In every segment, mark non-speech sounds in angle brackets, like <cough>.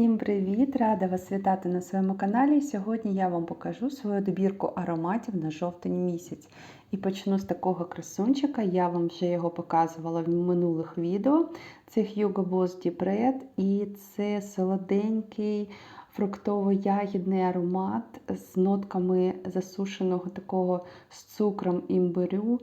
Всім привіт! Рада вас вітати на своєму каналі. Сьогодні я вам покажу свою добірку ароматів на жовтень місяць. І почну з такого красунчика. Я вам вже його показувала в минулих відео. Це Hugo Boss Deep і це солоденький фруктово-ягідний аромат з нотками засушеного такого з цукром імбирю.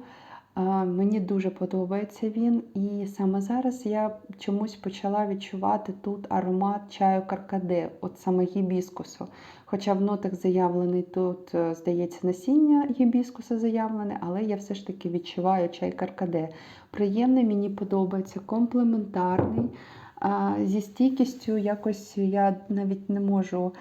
Мені дуже подобається він, і саме зараз я чомусь почала відчувати тут аромат чаю каркаде, от саме гібіскусу. Хоча в нотах заявлений тут, е, здається, насіння гібіскуса заявлене, але я все ж таки відчуваю чай каркаде. Приємний, мені подобається, комплементарний. Зі стійкістю якось я навіть не можу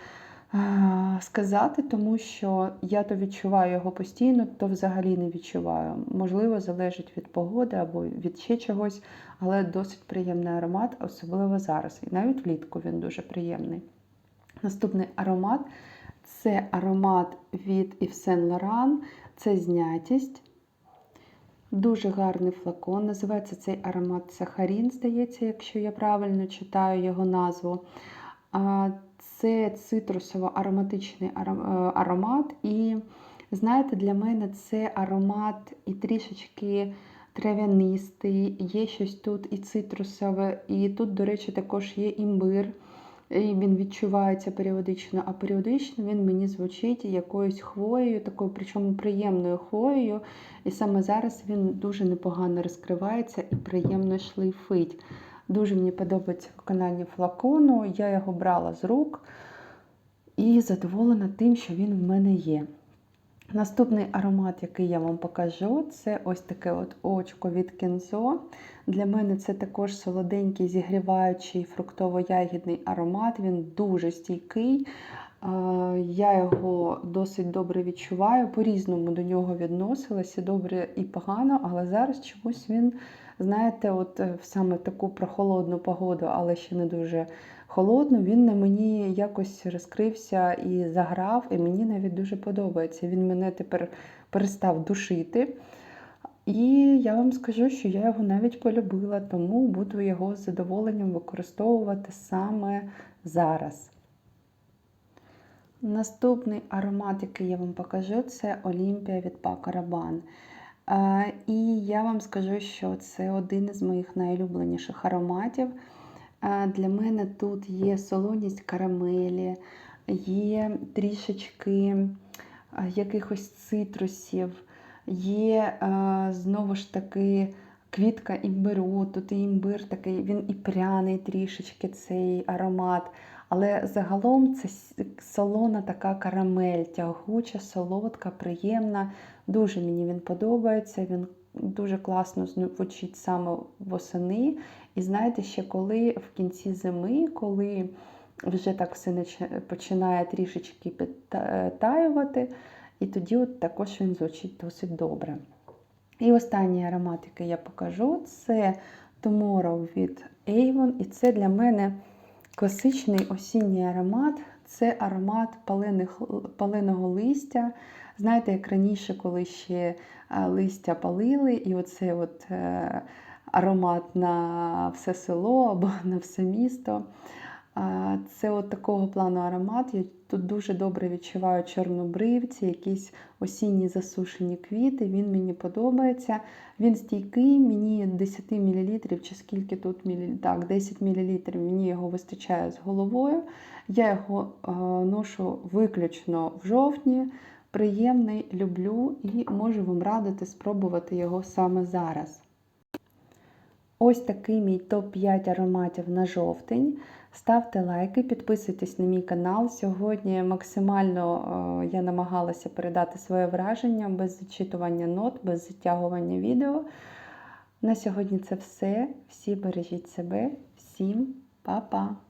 сказати, тому що я то відчуваю його постійно, то взагалі не відчуваю. Можливо, залежить від погоди або від ще чогось, але досить приємний аромат, особливо зараз. І навіть влітку він дуже приємний. Наступний аромат це аромат від Yves Saint це знятість. Дуже гарний флакон. Називається цей аромат Сахарін, здається, якщо я правильно читаю його назву. Це цитрусово-ароматичний аромат. І, знаєте, для мене це аромат і трішечки трав'янистий, є щось тут і цитрусове, і тут, до речі, також є імбир. І Він відчувається періодично, а періодично він мені звучить якоюсь хвоєю, такою, причому приємною хвоєю. І саме зараз він дуже непогано розкривається і приємно шлейфить. Дуже мені подобається виконання флакону. Я його брала з рук і задоволена тим, що він в мене є. Наступний аромат, який я вам покажу, це ось таке от очко від кінзо. Для мене це також солоденький, зігріваючий фруктово-ягідний аромат, він дуже стійкий. Я його досить добре відчуваю, по-різному до нього відносилася, добре і погано, але зараз чомусь він знаєте, от е, саме таку прохолодну погоду, але ще не дуже холодну, він на мені якось розкрився і заграв, і мені навіть дуже подобається. Він мене тепер перестав душити. І я вам скажу, що я його навіть полюбила, тому буду його з задоволенням використовувати саме зараз. Наступний аромат, який я вам покажу, це Олімпія від Rabanne. І я вам скажу, що це один із моїх найулюбленіших ароматів. Для мене тут є солоність карамелі, є трішечки якихось цитрусів, є знову ж таки квітка імбиру, тут і імбир такий, він і пряний трішечки цей аромат. Але загалом це солона така карамель, тягуча, солодка, приємна. Дуже мені він подобається. Він дуже класно звучить саме восени. І знаєте, ще коли в кінці зими, коли вже так все починає трішечки підтаювати, і тоді от також він звучить досить добре. І останній аромат, який я покажу, це Tomorrow від Avon. І це для мене класичний осінній аромат це аромат палених, паленого листя. Знаєте, як раніше, коли ще листя палили, і оцей от е, аромат на все село або <laughs> на все місто. Це от такого плану аромат. Я тут дуже добре відчуваю чорнобривці, якісь осінні засушені квіти. Він мені подобається. Він стійкий, мені 10 мл, чи скільки тут так, 10 мл мені його вистачає з головою. Я його е, ношу виключно в жовтні. Приємний, люблю і можу вам радити спробувати його саме зараз. Ось такий мій топ-5 ароматів на жовтень. Ставте лайки, підписуйтесь на мій канал. Сьогодні максимально е, я намагалася передати своє враження без зачитування нот, без затягування відео. На сьогодні це все. Всі бережіть себе, всім па-па!